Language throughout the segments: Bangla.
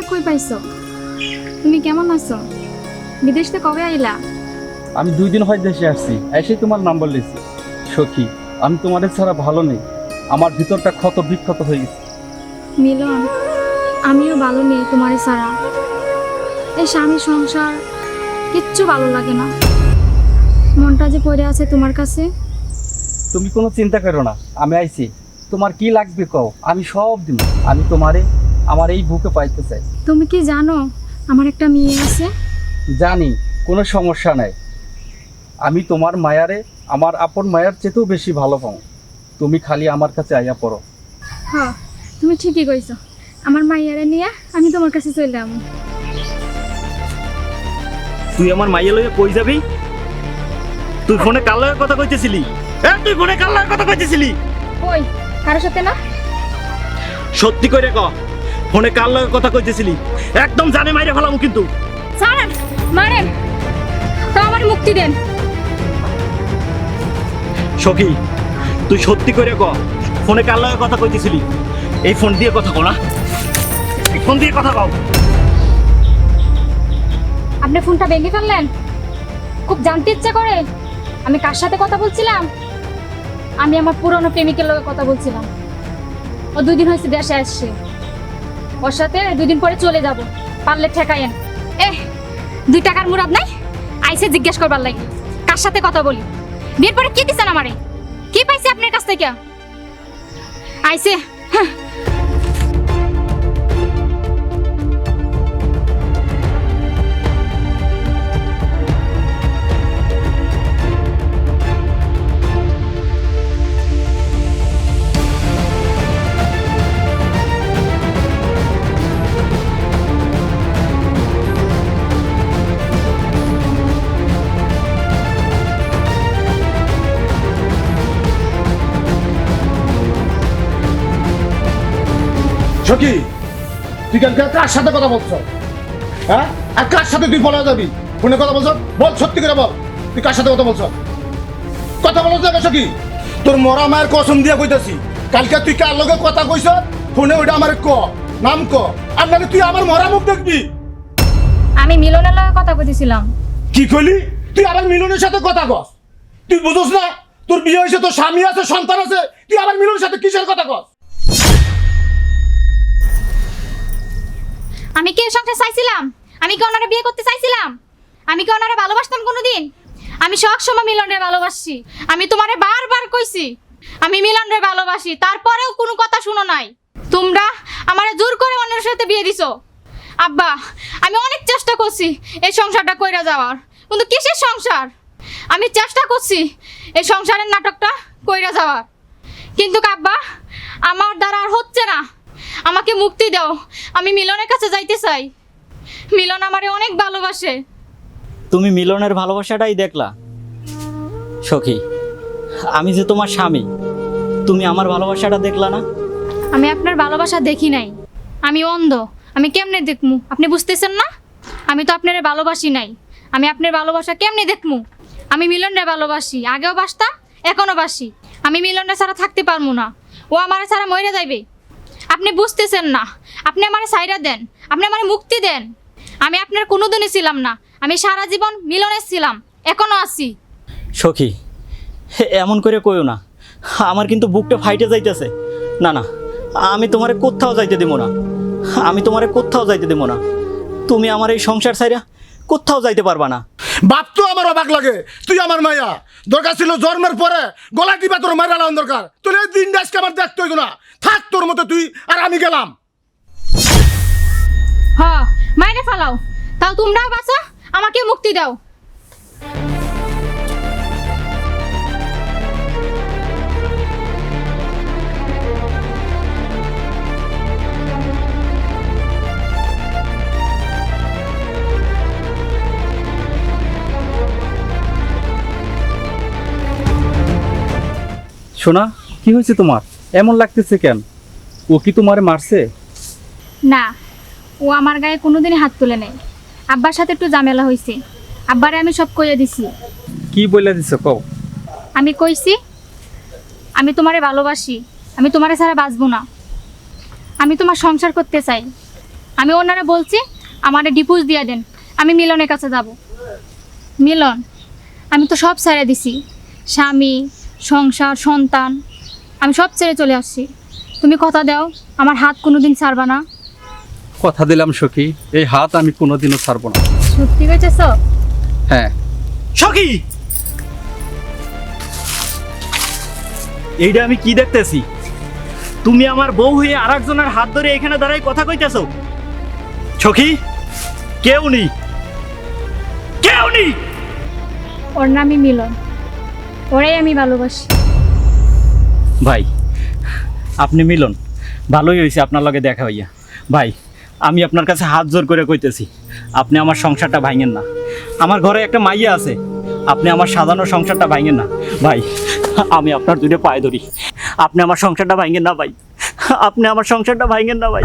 নাম্বার কই পাইছো? তুমি কেমন আছো? বিদেশ কবে আইলা? আমি দুই দিন হয় দেশে আসছি এসেই তোমার নাম্বার লিখছি সখী আমি তোমাদের ছাড়া ভালো নেই। আমার ভিতরটা ক্ষত বিক্ষত হয়ে গেছে। মিলন আমিও ভালো নেই তোমারে ছাড়া। এই স্বামী সংসার কিচ্ছু ভালো লাগে না। মনটা যে পড়ে আছে তোমার কাছে? তুমি কোনো চিন্তা করো না আমি আইছি। তোমার কি লাগবে কও? আমি সব দিব। আমি তোমারে আমার এই বুকে পাইতে চাই। তুমি কি জানো আমার একটা মেয়ে আছে? জানি কোনো সমস্যা নাই। আমি তোমার মায়ারে আমার আপন মায়ার চেয়েতেও বেশি ভালো পাও। তুমি খালি আমার কাছে আইয়া পড়ো। হ্যাঁ তুমি ঠিকই কইছো। আমার মাইয়ারে নিয়ে আমি তোমার কাছে চলে যাব। তুই আমার মাইয়া লইয়া কই যাবি? তুই ফোনে কার লগে কথা কইতেছিলি? হ্যাঁ তুই ফোনে কার লগে কথা কইতেছিলি? কই? কারোর সাথে না? সত্যি করে ক। ফোনে কার লগে কথা কইতেছিলি? একদম জানে মাইরে ফেলাম কিন্তু। ছাড়েন মারেন। তো আমার মুক্তি দেন। সখি তুই সত্যি করে ক ফোনে কার লগে কথা কইতেছিলি? এই ফোন দিয়ে কথা কও না। এই ফোন দিয়ে কথা কও। আপনি ফোনটা ভেঙে ফেললেন? খুব জানতে ইচ্ছা করে। আমি কার সাথে কথা বলছিলাম? আমি আমার পুরনো প্রেমিকের লগে কথা বলছিলাম। ও দুই দিন হয়েছে দেশে আসছে। ওর সাথে দুদিন পরে চলে যাব। পারলে ঠেকাইয়েন। এ দুই টাকার মুরাদ নাই? আইসে জিজ্ঞেস করবার লাগে। কার সাথে কথা বলি? বিয়ের পরে কি দিচ্ছেন আমারে? কি পাইছে আপনার কাছ থেকে? আইসে তুই কার সাথে কথা বলছ? হ্যাঁ? আর কার সাথে তুই বলা যাবি? ফোনে কথা বলছ? বল সত্যি করে বল। তুই কার সাথে কথা বলছ? কথা বলা যাবে সখী? তোর মরা মায়ের কসম দিয়া কইতাছি। কালকে তুই কার লগে কথা কইছ? ফোনে ওইটা আমার ক নাম ক। আর নাহলে তুই আমার মরা মুখ দেখবি। আমি মিলনের লগে কথা বলছিলাম কি কইলি? তুই আবার মিলনের সাথে কথা কস। তুই বুঝোস না? তোর বিয়ে হয়েছে তোর স্বামী আছে সন্তান আছে। তুই আবার মিলনের সাথে কিসের কথা কস? আমি কি সংসার চাইছিলাম? আমি কি ওনারে বিয়ে করতে চাইছিলাম? আমি কি ওনারে ভালোবাসতাম কোনোদিন? আমি সব সময় মিলনরে ভালোবাসি আমি তোমারে বারবার কইছি, আমি মিলনরে ভালোবাসি, তারপরেও কোনো কথা শুনো নাই। তোমরা আমারে জোর করে অন্যের সাথে বিয়ে দিছো। আব্বা, আমি অনেক চেষ্টা করছি এই সংসারটা কইরা যাওয়ার, কিন্তু কিসের সংসার? আমি চেষ্টা করছি এই সংসারের নাটকটা কইরা যাওয়ার। কিন্তু আব্বা, আমার দ্বারা আর হচ্ছে না। আমাকে মুক্তি দাও। আমি মিলনের কাছে যাইতে চাই। মিলন আমারে অনেক ভালোবাসে। তুমি মিলনের ভালোবাসাটাই দেখলা। সখী আমি যে তোমার স্বামী তুমি আমার ভালোবাসাটা দেখলা না? আমি আপনার ভালোবাসা দেখি নাই। আমি অন্ধ। আমি কেমনে দেখমু? আপনি বুঝতেছেন না? আমি তো আপনার ভালোবাসি নাই। আমি আপনার ভালোবাসা কেমনে দেখমু? আমি মিলনরে ভালোবাসি। আগেও বাসতাম এখনও বাসি। আমি মিলনরে ছাড়া থাকতে পারব না। ও আমার ছাড়া মরে যাইবে। আপনি বুঝতেছেন না। আপনি আমার সাইরা দেন। আপনি আমার মুক্তি দেন। আমি আপনার কোনোদিনই ছিলাম না। আমি সারা জীবন মিলনের ছিলাম। এখনও আছি। সখী এমন করে কইও না। আমার কিন্তু বুকটা ফাইটে যাইতেছে। না না, আমি তোমারে কোথাও যাইতে দেবো না। আমি তোমারে কোথাও যাইতে দেবো না। তুমি আমার এই সংসার ছাইরা কোথাও যাইতে পারবা না। তো আমার অবাক লাগে, তুই আমার মায়া। দরকার ছিল জন্মের পরে গলা টিপা তোর মায়ের আলাম দরকার তোর এই দিন আজকে আমার দেখতে হইতো না। থাক তোর মতো তুই, আর আমি গেলাম। হ্যাঁ মাইনে ফালাও। তাও তোমরাও বাঁচা, আমাকে মুক্তি দাও। শোনা কি হয়েছে তোমার? এমন লাগতেছে কেন? ও কি তোমারে মারছে? না ও আমার গায়ে কোনোদিনই হাত তুলে নেই। আব্বার সাথে একটু ঝামেলা হয়েছে আব্বারে আমি সব কইয়া দিছি। কি বলে দিছে কও? আমি কইছি আমি তোমারে ভালোবাসি আমি তোমারে ছাড়া বাঁচবো না। আমি তোমার সংসার করতে চাই। আমি ওনারা বলছি আমারে ডিপুজ দিয়ে দেন। আমি মিলনের কাছে যাব। মিলন আমি তো সব ছেড়ে দিছি। স্বামী সংসার সন্তান আমি সব ছেড়ে চলে আসছি। তুমি কথা দাও আমার হাত কোনোদিন ছাড়বা না। কথা দিলাম সখী এই হাত আমি কোনোদিনও ছাড়বো না। সত্যি কইতেছ? হ্যাঁ। সখী! এইটা আমি কি দেখতেছি? তুমি আমার বউ হয়ে আর একজনের হাত ধরে এখানে দাঁড়াই কথা কইতেছ? সখী কেউ নেই। কেউ নেই! ওর নামই মিলন। ওরাই আমি ভালোবাসি। ভাই আপনি মিলন ভালোই হয়েছে আপনার লগে দেখা হইয়া। ভাই আমি আপনার কাছে হাত জোর করে কইতেছি আপনি আমার সংসারটা ভাঙেন না। আমার ঘরে একটা মাইয়া আছে আপনি আমার সাজানো সংসারটা ভাঙেন না। ভাই আমি আপনার দুটো পায়ে ধরি। আপনি আমার সংসারটা ভাঙেন না ভাই। আপনি আমার সংসারটা ভাঙেন না ভাই।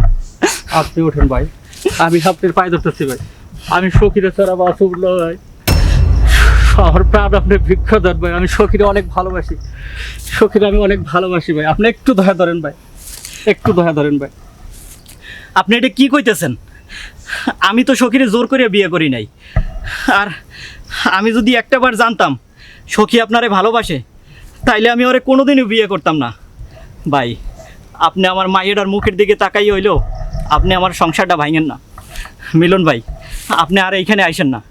আপনি ওঠেন ভাই। আমি আপনার পায়ে ধরতেছি ভাই। আমি সখীরে ছাড়া বাঁচব ভাই। আমার প্রাণ আপনি ভিক্ষা দেন ভাই, আমি সখীরে অনেক ভালোবাসি। সখীরে আমি অনেক ভালোবাসি ভাই। আপনি একটু দয়া ধরেন ভাই। একটু দয়া ধরেন ভাই। আপনি এটা কি কইতেছেন? আমি তো সখীরে জোর করে বিয়ে করি নাই। আর আমি যদি একটাবার জানতাম সখী আপনারে ভালোবাসে, তাইলে আমি ওরে কোনোদিনও বিয়ে করতাম না। ভাই, আপনি আমার মায়ের মুখের দিকে তাকাই হইলেও আপনি আমার সংসারটা ভাঙেন না। মিলন ভাই, আপনি আর এইখানে আইসেন না।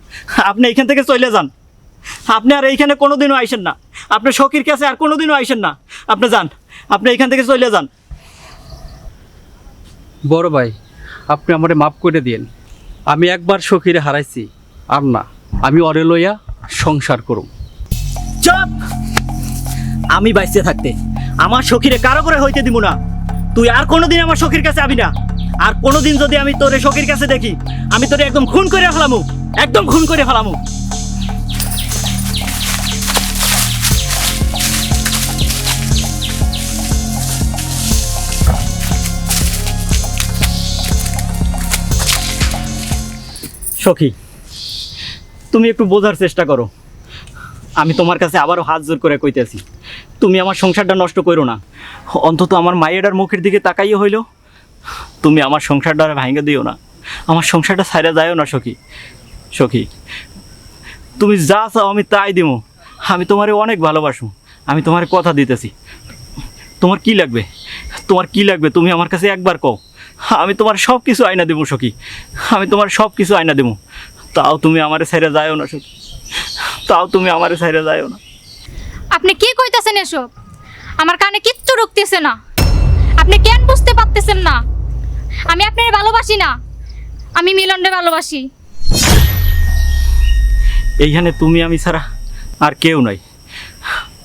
আপনি এইখান থেকে চলে যান। আপনি আর এইখানে কোনোদিনও আইসেন না। আপনি সখীর কাছে আর কোনোদিনও আইসেন না। আপনি যান। আপনি এইখান থেকে চলে যান। বড় ভাই আপনি আমারে মাফ করে দিন আমি একবার সখীরে হারাইছি আর না। আমি অরে লইয়া সংসার করুম। চুপ! আমি বাইসে থাকতে। আমার সখীরে কারও করে হইতে দিব না। তুই আর কোনোদিন আমার সখীর কাছে আবি না। আর কোনোদিন যদি আমি তোরে সখীর কাছে দেখি আমি তোরে একদম খুন করে ফেলামু। একদম খুন করে ফেলামু। সখী, তুমি একটু বোঝার চেষ্টা করো। আমি তোমার কাছে আবারও হাত জোর করে কইতেছি, তুমি আমার সংসারটা নষ্ট করো না। অন্তত আমার মায়েরার মুখের দিকে তাকাইও হইল। তুমি আমার সংসারটা আর ভাঙে দিও না। আমার সংসারটা ছাইরা যায়ও না, সখী। সখী, তুমি যা চাও আমি তাই দিব। আমি তোমারে অনেক ভালোবাসো। আমি তোমার কথা দিতেছি। তোমার কি লাগবে? তোমার কি লাগবে? তুমি আমার কাছে একবার কও। আমি তোমার সব কিছু আয়না দেবো সখী। আমি তোমার সব কিছু আয়না দেবো। তাও তুমি আমারে ছেড়ে যায়ও না সখী। তাও তুমি আমারে ছেড়ে যায়ও না। আপনি কি কইতাছেন এসব? আমার কানে কিচ্ছু ঢুকতেছে না। আপনি কেন বুঝতে পারতেছেন না? আমি আপনার ভালোবাসি না। আমি মিলনরে ভালোবাসি। এইখানে তুমি আমি ছাড়া আর কেউ নাই।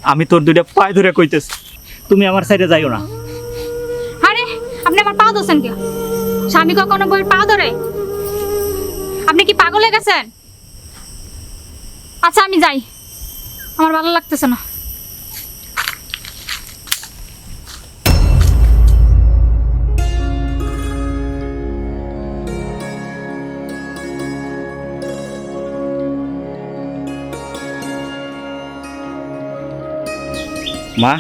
আমি তোর দুইটা পায়ে ধরে কইতেছি তুমি আমার সাইডে যাইও না। আরে আপনি আমার পা ধরছেন কে স্বামী কখনো বইয়ের পা ধরে? আপনি কি পাগল হয়ে গেছেন? আচ্ছা আমি যাই। আমার ভালো লাগতেছে না। মা,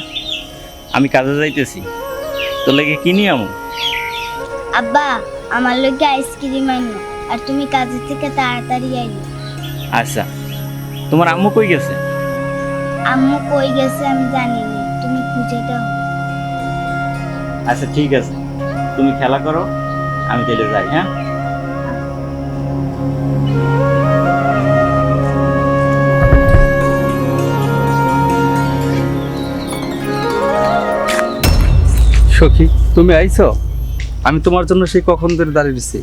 আমি কাজে যাইতেছি। তোর লাগে কিনি আমু আব্বা আমার লোকে আইসক্রিম আইনো আর তুমি কাজের থেকে তাড়াতাড়ি আইনো। আচ্ছা তোমার আম্মু কই গেছে? আম্মু কই গেছে আমি জানি না তুমি খুঁজে দাও। আচ্ছা ঠিক আছে। তুমি খেলা করো আমি তাহলে যাই হ্যাঁ? সখী তুমি আইছো? আমি তোমার জন্য সেই কখন ধরে দাঁড়িয়ে দিছি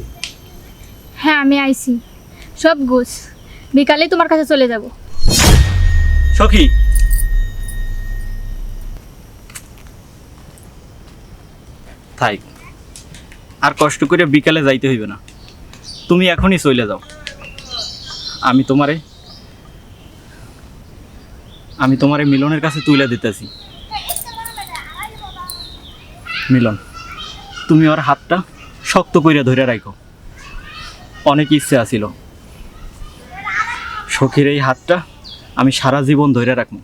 হ্যাঁ আমি আইছি। সব গুছ। বিকালে তোমার কাছে চলে যাব। সখী। থাই আর কষ্ট করে বিকালে যাইতে হইবে না। তুমি এখনই চলে যাও। আমি তোমারে আমি তোমারে মিলনের কাছে তুলে দিতেছি। মিলন। তুমি ওর হাতটা শক্ত করে ধরে রাখো অনেক ইচ্ছে আছিল। সখীর এই হাতটা আমি সারা জীবন ধরে রাখব,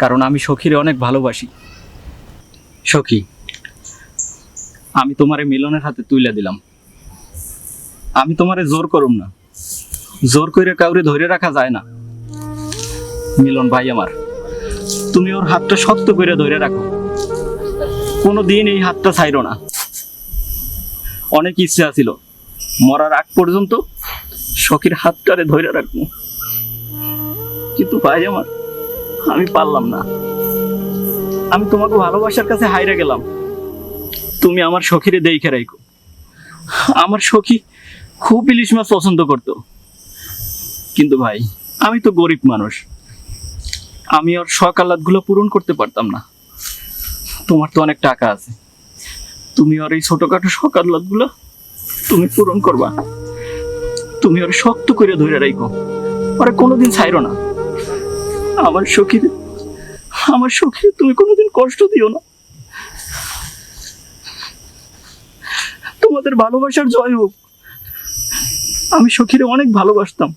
কারণ আমি সখীরে অনেক ভালোবাসি। সখী, আমি তোমারে মিলনের হাতে তুলে দিলাম। আমি তোমারে জোর করুম না। জোর করে কাউরে ধরে রাখা যায় না। মিলন ভাই আমার, তুমি ওর হাতটা শক্ত করে ধরে রাখো। কোনো দিন এই হাতটা ছাইরো না। অনেক ইচ্ছা ছিল। মরার আগ পর্যন্ত শখের হাতটারে ধরে রাখব। কিন্তু ভাই আমার, আমি পারলাম না। আমি তোমাকে ভালোবাসার কাছে হাইরা গেলাম। তুমি আমার সখীরে দেখে রাখো আমার সখী খুব ইলিশ মাছ পছন্দ করতো। কিন্তু ভাই, আমি তো গরিব মানুষ। আমি ওর শখ আহ্লাদগুলো পূরণ করতে পারতাম না। তোমার তো অনেক টাকা আছে। তুমি ওর এই ছোটখাটো শখ আহ্লাদগুলো তুমি পূরণ করবা। তুমি ওর শক্ত করে ধরে রাখো ওরা কোনোদিন ছাইরো না। আমার সখীর আমার সখীর তুমি কোনোদিন কষ্ট দিও না। তোমাদের ভালোবাসার জয় হোক। আমি সখীরে অনেক ভালোবাসতাম।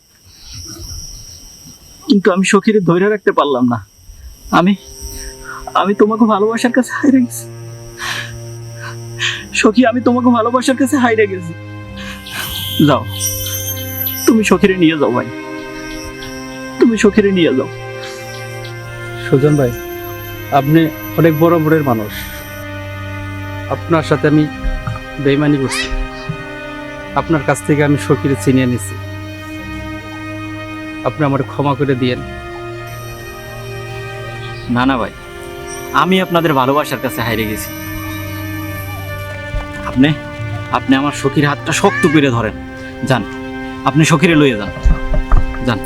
কিন্তু আমি সখীরে ধরে রাখতে পারলাম না। আমি আমি তোমাকে ভালোবাসার কাছে হাইরে গেছি সখী আমি তোমাকে ভালোবাসার কাছে হাইরে গেছি। যাও। তুমি সখীরে নিয়ে যাও ভাই। তুমি সখীরে নিয়ে যাও। সুজন ভাই আপনি অনেক বড় বড়ের মানুষ। আপনার সাথে আমি বেইমানি করছি। আপনার কাছ থেকে আমি সখীরে চিনিয়ে নিছি। আপনি আমার ক্ষমা করে দিয়েন। না না ভাই আমি আপনাদের ভালোবাসার কাছে হারিয়ে গেছি। আপনি আপনি আমার সখীর হাতটা শক্ত করে ধরেন। যান আপনি সখীরে লইয়ে যান। যান।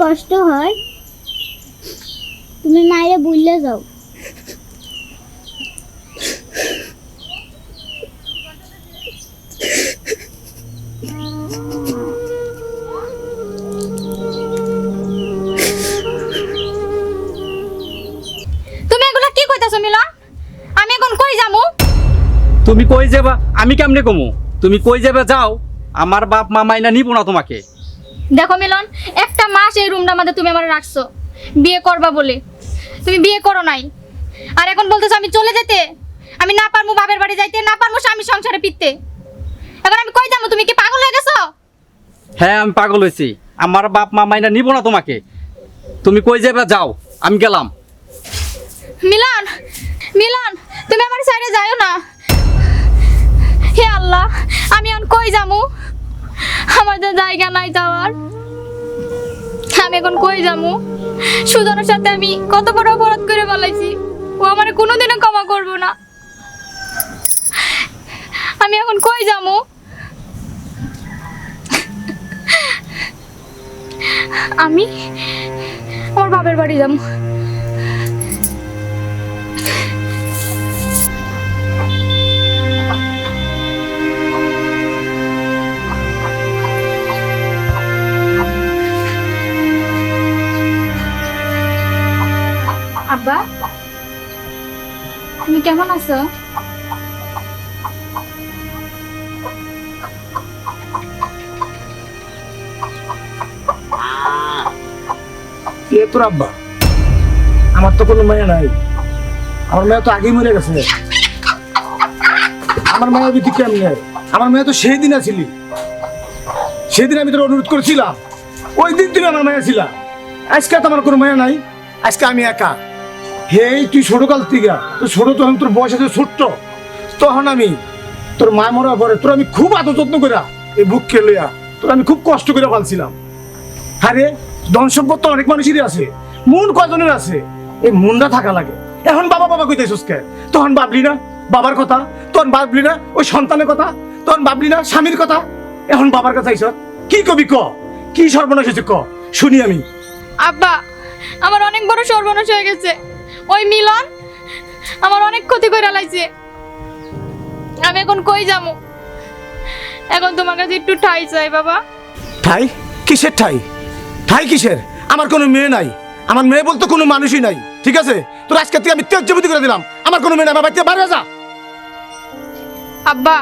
কষ্ট হয় তুমি মায়ের বুঝলে যাও। তুমি এগুলা কি কইতাছো মিলন? আমি এখন কই যামু? তুমি কই যাবা? আমি কেমনে কমু? তুমি কই যাবে যাও। আমার বাপ মা মাইনা নিব না তোমাকে। দেখো মিলন মাস এই রুমটার মধ্যে তুমি আমার রাখছো। বিয়ে করবা বলে। তুমি বিয়ে করো নাই। আর এখন বলতেছো আমি চলে যেতে। আমি না পারব বাপের বাড়ি যাইতে না পারব স্বামী সংসারে ফিরতে। এখন আমি কই যাব? তুমি কি পাগল হয়ে গেছো? হ্যাঁ আমি পাগল হয়েছি। আমার বাপ মা মাইনা নিব না তোমাকে। তুমি কই যাবে যাও। আমি গেলাম। মিলন মিলন তুমি আমার সাইডে যাও না। হে আল্লাহ আমি এখন কই যামু আমাদের জায়গা নাই যাওয়ার। আমি এখন কই যামু? সুজনের সাথে আমি কত বড় অপরাধ করে বলাইছি ও আমার কোনোদিনও ক্ষমা করব না। আমি এখন কই যামু? আমি আমার বাবার বাড়ি যাব তুমি কেমন আছো? আমার তো কোনো মেয়ে নাই। আমার মেয়ে তো আগেই মরে গেছে। আমার মেয়ে বিটি কেমনে? আমার মেয়ে তো সেই দিন আছিলি সেদিন আমি তোর অনুরোধ করেছিলাম। ওই দিন তুমি আমার মেয়ে ছিলা। আজকে তো আমার কোনো মেয়ে নাই। আজকে আমি একা। হেই, তুই ছোট কাল থেকে। তুই ছোট তখন তোর বয়স আছে, ছোট্ট। তখন আমি তোর মা মরার পরে তোর আমি খুব আদর যত্ন করে এই বুক লইয়া তোর আমি খুব কষ্ট করে পালছিলাম। আরে, ধন সম্পদ তো অনেক মানুষেরই আছে। মন কজনের আছে? এই মনটা থাকা লাগে। এখন বাবা বাবা কইতেছিস কে? তখন বাবলি না, বাবার কথা। তখন ভাবলি না, ওই সন্তানের কথা। তখন বাবলি না, স্বামীর কথা। এখন বাবার কথা আইস কি কবি ক? কি সর্বনাশ হয়েছে ক? শুনি আমি। আব্বা, আমার অনেক বড় সর্বনাশ হয়ে গেছে। ওই মিলন আমার অনেক ক্ষতি করে লাইছে। আমি এখন কই যামু? এখন তোমার কাছে একটু ঠাই চাই বাবা। ঠাই? কিসের ঠাই? ঠাই কিসের? আমার কোনো মেয়ে নাই। আমার মেয়ে বলতে কোনো মানুষই নাই। ঠিক আছে? তোর আজকে থেকে আমি তেজবতি করে দিলাম। আমার কোনো মেয়ে নাই আমার বাড়িতে বাইরে যা আব্বা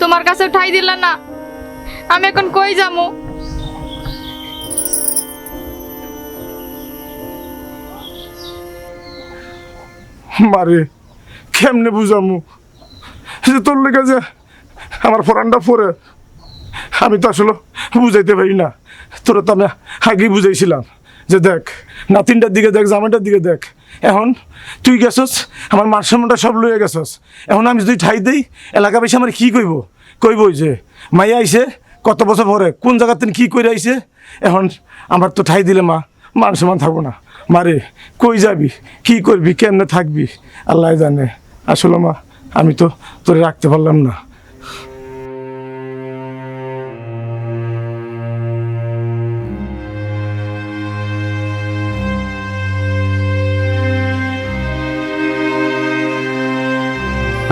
তোমার কাছে ঠাই দিল না। আমি এখন কই যামু? মারে, কেমনে বুঝামু? যে তোর লেগে যে আমার ফোরানটা পরে আমি তো আসলে বুঝাইতে পারি না। তোরা তো আমি আগেই বুঝাইছিলাম যে দেখ, নাতিনটার দিকে দেখ, জামাইটার দিকে দেখ। এখন তুই গেছস, আমার মার সামনটা সব লইয়া গেছস। এখন আমি যদি ঠাই দিই এলাকা বেশি আমার কি কইব? কইব যে, মাইয়া আইছে, কত বছর পরে, কোন জায়গাতে কি করে আইছে? এখন আমার তো ঠাই দিলে মা, মান সমান থাকব না। মারে কই যাবি? কি করবি? কেমনে থাকবি? আল্লাহ জানে। আসলে মা আমি তো তোরে রাখতে পারলাম না।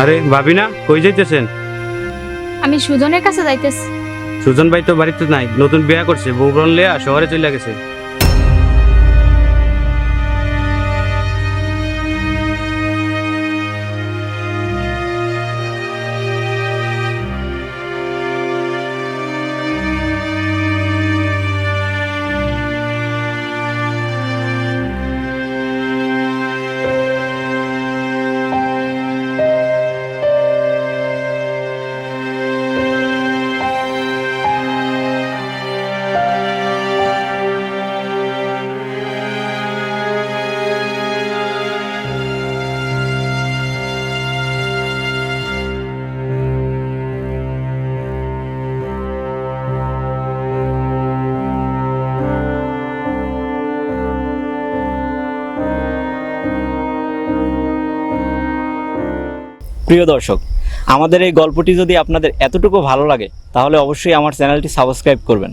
আরে ভাবি না কই যাইতেছেন? আমি সুজনের কাছে যাইতেছি। সুজন ভাই তো বাড়িতে নাই নতুন বিয়া করছে বউরন লেয়া শহরে চলে গেছে। প্রিয় দর্শক, আমাদের এই গল্পটি যদি আপনাদের এতটুকু ভালো লাগে, তাহলে অবশ্যই আমার চ্যানেলটি সাবস্ক্রাইব করবেন।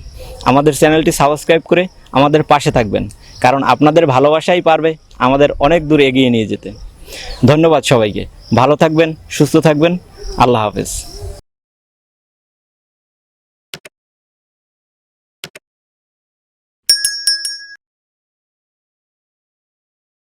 আমাদের চ্যানেলটি সাবস্ক্রাইব করে আমাদের পাশে থাকবেন, কারণ আপনাদের ভালোবাসাই পারবে আমাদের অনেক দূর এগিয়ে নিয়ে যেতে। ধন্যবাদ সবাইকে। ভালো থাকবেন, সুস্থ থাকবেন। আল্লাহ হাফেজ।